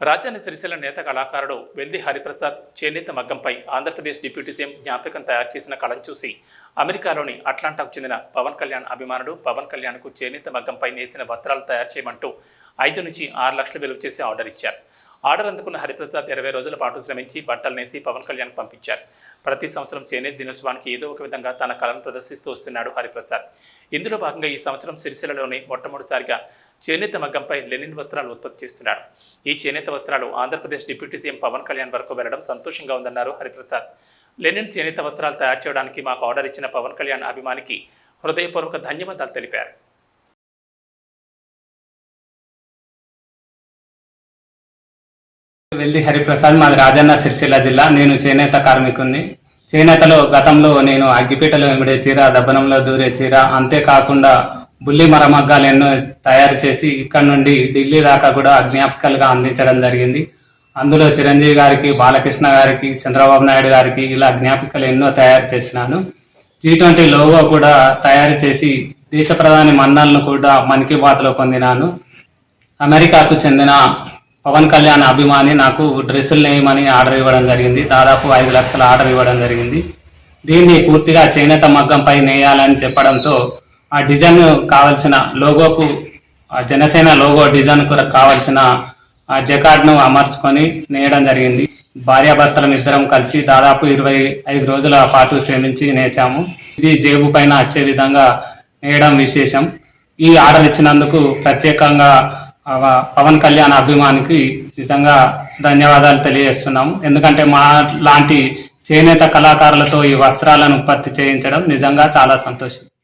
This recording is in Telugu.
రాజధాని సిరిసిల్ల నేత కళాకారుడు వెల్ది హరిప్రసాద్ చేనేత మగ్గంపై ఆంధ్రప్రదేశ్ డిప్యూటీ సీఎం జ్ఞాపకం తయారు చేసిన కళను చూసి అమెరికాలోని అట్లాంటాకు చెందిన పవన్ కళ్యాణ్ అభిమానుడు పవన్ కళ్యాణ్కు చేనేత మగ్గంపై నేసిన వస్త్రాలు తయారు చేయమంటూ ఐదు నుంచి ఆరు లక్షల విలువ చేసి ఆర్డర్ ఇచ్చారు. ఆర్డర్ అందుకున్న హరిప్రసాద్ ఇరవై రోజుల పాటు శ్రమించి బట్టలు నేసి పవన్ కళ్యాణ్ పంపించారు. ప్రతి సంవత్సరం చేనేత దినోత్సవానికి ఏదో ఒక విధంగా తన కళను ప్రదర్శిస్తూ వస్తున్నాడు హరిప్రసాద్. ఇందులో భాగంగా ఈ సంవత్సరం సిరిసిల్లలోని మొట్టమొదటిసారిగా చేనేత మగ్గంపై లెనిన్ వస్త్రాలు ఉత్పత్తి చేస్తున్నాడు. ఈ చేనేత వస్త్రాలు ఆంధ్రప్రదేశ్ డిప్యూటీ సీఎం పవన్ కళ్యాణ్ వరకు వెళ్ళడం సంతోషంగా ఉందన్నారు హరిప్రసాద్. లెనిన్ చేనేత వస్త్రాలు తయారు చేయడానికి మాకు ఆర్డర్ ఇచ్చిన పవన్ కళ్యాణ్ అభిమానికి హృదయపూర్వక ధన్యవాదాలు తెలిపారు. వెల్ది హరిప్రసాద్ మాది రాజన్న సిరిసిల్ల జిల్లా. నేను చేనేత కార్మికుని చేనేతలో గతంలో నేను అగ్గిపీటలో వెంబడే చీర దబ్బనంలో దూరే చీర అంతేకాకుండా బుల్లి మరమగ్గాలు ఎన్నో తయారు చేసి ఇక్కడ నుండి ఢిల్లీ దాకా కూడా జ్ఞాపకాలుగా అందించడం జరిగింది. అందులో చిరంజీవి గారికి బాలకృష్ణ గారికి చంద్రబాబు నాయుడు గారికి ఇలా జ్ఞాపికలు ఎన్నో తయారు చేసినాను. జీ ట్వంటీ లోగో కూడా తయారు చేసి దేశ ప్రధాని మన్నాలను కూడా మన్ కీ బాత్లో పొందినాను. అమెరికాకు చెందిన పవన్ కళ్యాణ్ అభిమాని నాకు డ్రెస్సులు నేయమని ఆర్డర్ ఇవ్వడం జరిగింది. దాదాపు ఐదు లక్షల ఆర్డర్ ఇవ్వడం జరిగింది. దీన్ని పూర్తిగా చేనేత మగ్గంపై నేయాలని చెప్పడంతో ఆ డిజైన్ కావలసిన లోగోకు ఆ జనసేన లోగో డిజైన్ కావలసిన ఆ జకార్డ్ను అమర్చుకొని నేయడం జరిగింది. భార్యాభర్తలం ఇద్దరం కలిసి దాదాపు ఇరవై ఐదు రోజుల పాటు శ్రమించి నేసాము ఇది జేబు పైన వచ్చే విధంగా నేయడం విశేషం. ఈ ఆర్డర్ ఇచ్చినందుకు ప్రత్యేకంగా పవన్ కళ్యాణ్ అభిమానికి నిజంగా ధన్యవాదాలు తెలియజేస్తున్నాము. ఎందుకంటే మా లాంటి చేనేత కళాకారులతో ఈ వస్త్రాలను ఉత్పత్తి చేయించడం నిజంగా చాలా సంతోషం.